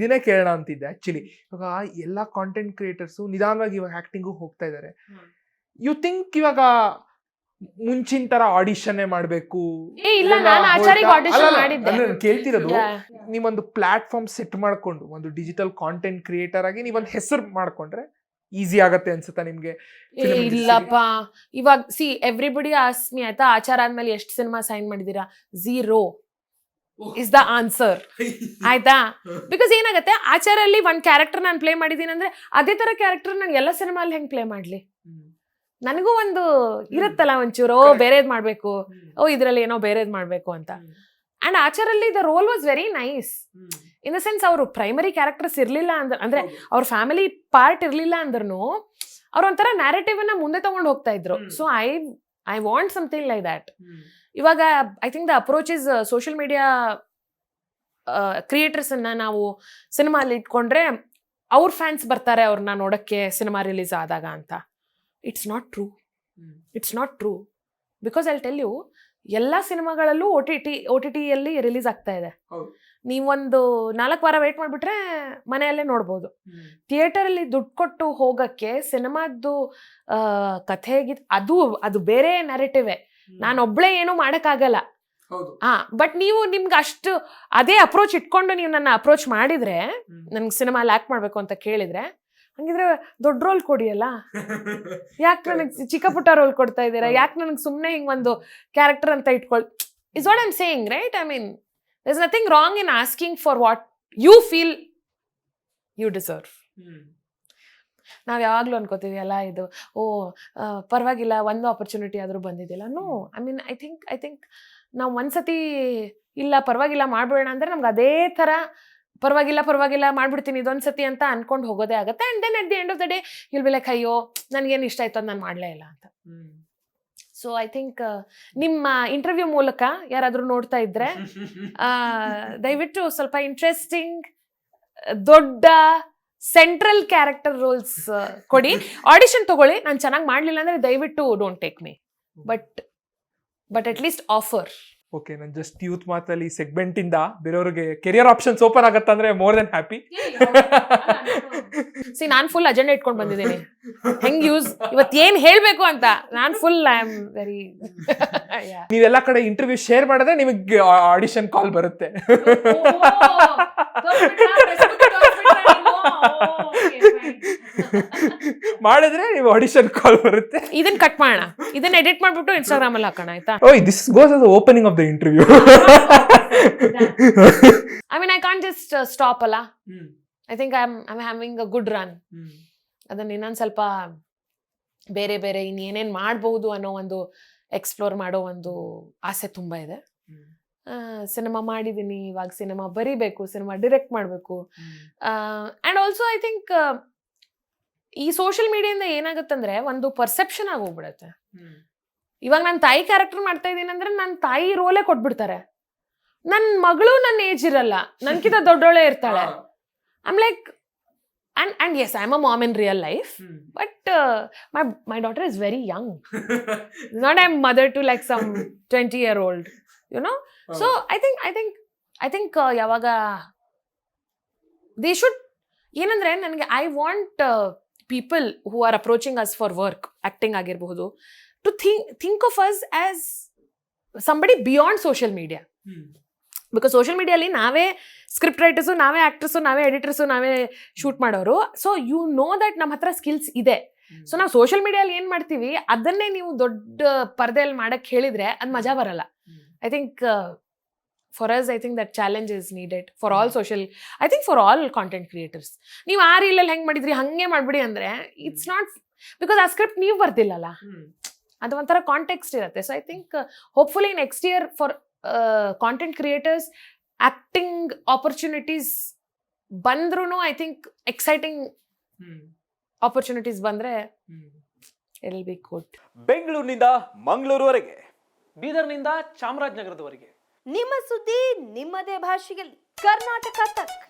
ಇದನ್ನೇ ಕೇಳೋಣ ಅಂತಿದ್ದೆ ಆಕ್ಚುಲಿ ಇವಾಗ ಎಲ್ಲ ಕಾಂಟೆಂಟ್ ಕ್ರಿಯೇಟರ್ಸು ನಿಧಾನವಾಗಿ ಇವಾಗ ಆ್ಯಕ್ಟಿಂಗು ಹೋಗ್ತಾ ಇದ್ದಾರೆ ಯು ಥಿಂಕ್ ಇವಾಗ ಮುಂಚಿನ ತರ ಆಡಿಷನ್ನೇ ಮಾಡ್ಬೇಕು? ಕೇಳ್ತಿರೋದು ನೀವೊಂದು ಪ್ಲಾಟ್ಫಾರ್ಮ್ ಸೆಟ್ ಮಾಡ್ಕೊಂಡು ಒಂದು ಡಿಜಿಟಲ್ ಕಾಂಟೆಂಟ್ ಕ್ರಿಯೇಟರ್ ಆಗಿ ನೀವೊಂದು ಹೆಸರು ಮಾಡ್ಕೊಂಡ್ರೆ ಈಸಿ ಆಗತ್ತೆ ಅನ್ಸುತ್ತಾ ನಿಮ್ಗೆ? ಇಲ್ಲಪ್ಪ. ಇವಾಗ ಸಿ ಎವ್ರಿಬಡಿ ಆಸ್ಮಿ ಆಯ್ತಾ ಆಚಾರ ಆದ್ಮೇಲೆ ಎಷ್ಟು ಸಿನಿಮಾ ಸೈನ್ ಮಾಡಿದೀರಾ? ಝೀರೋ ಇಸ್ ದ ಆನ್ಸರ್ ಆಯ್ತಾ? ಬಿಕಾಸ್ ಏನಾಗತ್ತೆ? ಆಚಾರಲ್ಲಿ ಒಂದ್ ಕ್ಯಾರೆಕ್ಟರ್ ನಾನು ಪ್ಲೇ ಮಾಡಿದೀನಿ ಅಂದ್ರೆ ಅದೇ ತರ ಕ್ಯಾರೆಕ್ಟರ್ ನಾನು ಎಲ್ಲ ಸಿನಿಮಾಲ್ ಹೆಂಗ್ ಪ್ಲೇ ಮಾಡ್ಲಿ? ನನಗೂ ಒಂದು ಇರುತ್ತಲ್ಲ ಒಂಚೂರು ಓ. ಬೇರೆದ್ ಮಾಡ್ಬೇಕು ಓ ಇದ್ರಲ್ಲಿ ಏನೋ ಬೇರೆದ್ ಮಾಡ್ಬೇಕು ಅಂತ. And ಆಚಾರಲ್ಲಿ the role was very nice in the sense ಅವರು ಪ್ರೈಮರಿ ಕ್ಯಾರೆಕ್ಟರ್ಸ್ ಇರ್ಲಿಲ್ಲ ಅಂದ್ರ ಅಂದ್ರೆ ಅವ್ರ ಫ್ಯಾಮಿಲಿ ಪಾರ್ಟ್ ಇರ್ಲಿಲ್ಲ ಅಂದ್ರೂ ಅವ್ರ ಒಂಥರ ನ್ಯಾರೇಟಿವ್ ಅನ್ನ ಮುಂದೆ ತಗೊಂಡು ಹೋಗ್ತಾ ಇದ್ರು. So I I want something like that ಇವಾಗ I think the approach is social media creators ಅನ್ನ ನಾವು ಸಿನಿಮಾಲಿ ಇಟ್ಕೊಂಡ್ರೆ ಅವ್ರ ಫ್ಯಾನ್ಸ್ ಬರ್ತಾರೆ ಅವ್ರನ್ನ ನೋಡೋಕ್ಕೆ ಸಿನಿಮಾ ರಿಲೀಸ್ ಆದಾಗ ಅಂತ. It's not true it's not true because I tell you ಎಲ್ಲ ಸಿನಿಮಾಗಳಲ್ಲೂ O T T O T ಟಿಯಲ್ಲಿ release ಆಗ್ತಾ ಇದೆ. ನೀವೊಂದು ನಾಲ್ಕು ವಾರ ವೇಟ್ ಮಾಡಿಬಿಟ್ರೆ ಮನೆಯಲ್ಲೇ ನೋಡ್ಬೋದು. ಥಿಯೇಟರಲ್ಲಿ ದುಡ್ಡು ಕೊಟ್ಟು ಹೋಗಕ್ಕೆ ಸಿನಿಮಾದ್ದು ಕಥೆ ಅದು ಅದು ಬೇರೆ ನೆರೆಟಿವೆ ನಾನು ಒಬ್ಳೆ ಏನು ಮಾಡೋಕ್ಕಾಗಲ್ಲ. ಹಾ ಬಟ್ ನೀವು ನಿಮ್ಗೆ ಅಷ್ಟು ಅದೇ ಅಪ್ರೋಚ್ ಇಟ್ಕೊಂಡು ನೀವು ನನ್ನ ಅಪ್ರೋಚ್ ಮಾಡಿದ್ರೆ ನನ್ಗೆ ಸಿನಿಮಾ ಲ್ಯಾಕ್ ಮಾಡಬೇಕು ಅಂತ ಕೇಳಿದ್ರೆ ಹಂಗಿದ್ರೆ ದೊಡ್ಡ ರೋಲ್ ಕೊಡಿಯಲ್ಲ? ಯಾಕೆ ನನಗೆ ಚಿಕ್ಕ ಪುಟ್ಟ ರೋಲ್ ಕೊಡ್ತಾ ಇದ್ದೀರಾ. ಯಾಕೆ ನನಗೆ ಸುಮ್ಮನೆ ಹಿಂಗೆ ಒಂದು ಕ್ಯಾರೆಕ್ಟರ್ ಅಂತ ಇಟ್ಕೊಳ್ is what I'm saying right I mean is wrong wrong in asking for what you feel you deserve ನಾವು ಯಾವಾಗಲೂ ಅನ್ಕೋತೀವಿ ಅಲ್ಲ ಇದು ಓ ಪರವಾಗಿಲ್ಲ ಒಂದು ಆಪರ್ಚುನಿಟಿ ಆದರೂ ಬಂದಿದ್ದಿಲ್ಲ. No I mean I think I think ನಾವು ಒಂದ್ಸತಿ ಇಲ್ಲ ಪರವಾಗಿಲ್ಲ ಮಾಡ್ಬಿಡೋಣ. ಅಂದರೆ ನಮ್ಗೆ ಅದೇ ಥರ ಪರವಾಗಿಲ್ಲ ಪರವಾಗಿಲ್ಲ ಮಾಡ್ಬಿಡ್ತೀನಿ ಇದೊಂದ್ಸತಿ ಅಂತ ಅನ್ಕೊಂಡು ಹೋಗೋದೇ ಆಗುತ್ತೆ. And then at the end of the day ಇಲ್ಲಿ ಬಿ ಲೈಕ್ ಅಯ್ಯೋ ನನಗೇನು ಇಷ್ಟ ಆಯ್ತು ಅದು ನಾನು ಮಾಡಲೇ ಇಲ್ಲ ಅಂತ. ಸೊ ಐ ಥಿಂಕ್ ನಿಮ್ಮ ಇಂಟರ್ವ್ಯೂ ಮೂಲಕ ಯಾರಾದರೂ ನೋಡ್ತಾ ಇದ್ರೆ ದಯವಿಟ್ಟು ಸ್ವಲ್ಪ ಇಂಟ್ರೆಸ್ಟಿಂಗ್ ದೊಡ್ಡ ಸೆಂಟ್ರಲ್ ಕ್ಯಾರೆಕ್ಟರ್ ರೋಲ್ಸ್ ಕೊಡಿ. ಆಡಿಷನ್ ತಗೊಳ್ಳಿ. ನಾನು ಚೆನ್ನಾಗಿ ಮಾಡಲಿಲ್ಲ ಅಂದ್ರೆ ದಯವಿಟ್ಟು don't take me but but at least offer okay ನಾನು ಜಸ್ಟ್ ಯೂತ್ ಮಾತಲ್ಲಿ ಸೆಗ್ಮೆಂಟ್ ಇಂದ ಬೇರೆಯವ್ರಿಗೆ ಕೆರಿಯರ್ ಆಪ್ಷನ್ಸ್ ಓಪನ್ ಆಗತ್ತಂದ್ರೆ ಮೋರ್ ದೆನ್ ಹ್ಯಾಪಿ ಸಿ ನಾನು ಫುಲ್ ಅಜೆಂಡಾ ಇಟ್ಕೊಂಡು ಬಂದಿದ್ದೀನಿ. ಹೆಂಗ್ ಯೂಸ್ ಇವತ್ತು ಏನ್ ಹೇಳ್ಬೇಕು ಅಂತ. ನಾನು ಫುಲ್ ಐ ಆಮ್ ವೆರಿ ನೀವೆಲ್ಲ ಕಡೆ ಇಂಟರ್ವ್ಯೂ ಶೇರ್ ಮಾಡಿದ್ರೆ ನಿಮಗೆ ಆಡಿಷನ್ ಕಾಲ್ ಬರುತ್ತೆ. ಮಾಡಿದ್ರೆ ನೀವು ಆಡಿಷನ್ ಕಾಲ್ ಬರುತ್ತೆ. ಇದನ್ನ ಕಟ್ ಮಾಡೋಣ. ಇದನ್ನ ಎಡಿಟ್ ಮಾಡ್ಬಿಟ್ಟು ಇನ್ಸ್ಟಾಗ್ರಾಮ್ ಅಲ್ಲಿ ಹಾಕೋಣ ಆಯ್ತಾ? ಓಯ್ this goes as opening of the interview I mean I can't just stop ಅಲ್ಲ? I think I am I having a good run ಅದನ್ನ ಇನ್ನೊಂದು ಸ್ವಲ್ಪ ಬೇರೆ ಬೇರೆ ಇನ್ನೇನೇನು ಮಾಡ್ಬೋದು ಅನ್ನೋ ಒಂದು ಎಕ್ಸ್ಪ್ಲೋರ್ ಮಾಡೋ ಒಂದು ಆಸೆ ತುಂಬ ಇದೆ. ಸಿನಿಮಾ ಮಾಡಿದ್ದೀನಿ ಇವಾಗ ಸಿನಿಮಾ ಬರೀಬೇಕು ಸಿನಿಮಾ ಡಿರೆಕ್ಟ್ ಮಾಡಬೇಕು. ಆ್ಯಂಡ್ ಆಲ್ಸೋ ಐ ಥಿಂಕ್ ಈ ಸೋಷಿಯಲ್ ಮೀಡಿಯಿಂದ ಏನಾಗುತ್ತಂದ್ರೆ ಒಂದು ಪರ್ಸೆಪ್ಷನ್ ಆಗೋಗ್ಬಿಡತ್ತೆ. ಇವಾಗ ನನ್ನ ತಾಯಿ ಕ್ಯಾರೆಕ್ಟರ್ ಮಾಡ್ತಾ ಇದ್ದೀನಿ ಅಂದ್ರೆ ನನ್ನ ತಾಯಿ ರೋಲೇ ಕೊಟ್ಬಿಡ್ತಾರೆ. ನನ್ನ ಮಗಳು ನನ್ನ ಏಜ್ ಇರಲ್ಲ. ನನ್ಕಿಂತ ದೊಡ್ಡೋಳೆ ಇರ್ತಾಳೆ. I'm like and and as I am a mom in real life but my my daughter is very young not I mother to like some twenty year old you know so I think I think I think ಯಾವಾಗ they should ಏನಂದ್ರೆ ನನಗೆ I want people who are approaching us for work acting ಆಗಿರಬಹುದು to think think of us as somebody beyond social media because social ಮೀಡಿಯಲ್ಲಿ ನಾವೇ script writers ನಾವೇ actress ನಾವೇ ಎಡಿಟರ್ಸು ನಾವೇ shoot ಮಾಡೋರು. So you know that ನಮ್ಮ ಹತ್ರ ಸ್ಕಿಲ್ಸ್ ಇದೆ. So ನಾವು ಸೋಷಿಯಲ್ ಮೀಡಿಯಲ್ಲಿ ಏನು ಮಾಡ್ತೀವಿ ಅದನ್ನೇ ನೀವು ದೊಡ್ಡ ಪರದೆಯಲ್ಲಿ ಮಾಡೋಕ್ಕೆ ಹೇಳಿದರೆ ಅದು ಮಜಾ ಬರಲ್ಲ. I think for us I think that challenge is needed for all social I think for all content creators ನೀವು ಆ ರೀಲಲ್ಲಿ ಹೆಂಗೆ ಮಾಡಿದ್ರಿ ಹಾಗೆ ಮಾಡಿಬಿಡಿ ಅಂದರೆ ಇಟ್ಸ್ ನಾಟ್ ಬಿಕಾಸ್ ಆ ಸ್ಕ್ರಿಪ್ಟ್ ನೀವು ಬರ್ತಿಲ್ಲಲ್ಲ ಅದು ಒಂಥರ ಕಾಂಟೆಕ್ಸ್ಟ್ ಇರುತ್ತೆ. So I think hopefully next year for content creators acting opportunities ಬಂದ್ರೂ ಐ ಥಿಂಕ್ ಎಕ್ಸೈಟಿಂಗ್ ಆಪರ್ಚುನಿಟೀಸ್ ಬಂದರೆ ಎಲ್ ಬಿ ಕೋಟ್ ಬೆಂಗಳೂರಿನಿಂದ ಮಂಗಳೂರುವರೆಗೆ. ಬೀದರ್ನಿಂದ ಚಾಮರಾಜನಗರದವರೆಗೆ. ನಿಮ್ಮ ಸುದ್ದಿ ನಿಮ್ಮದೇ ಭಾಷೆಯಲ್ಲಿ. ಕರ್ನಾಟಕ ತಕ್.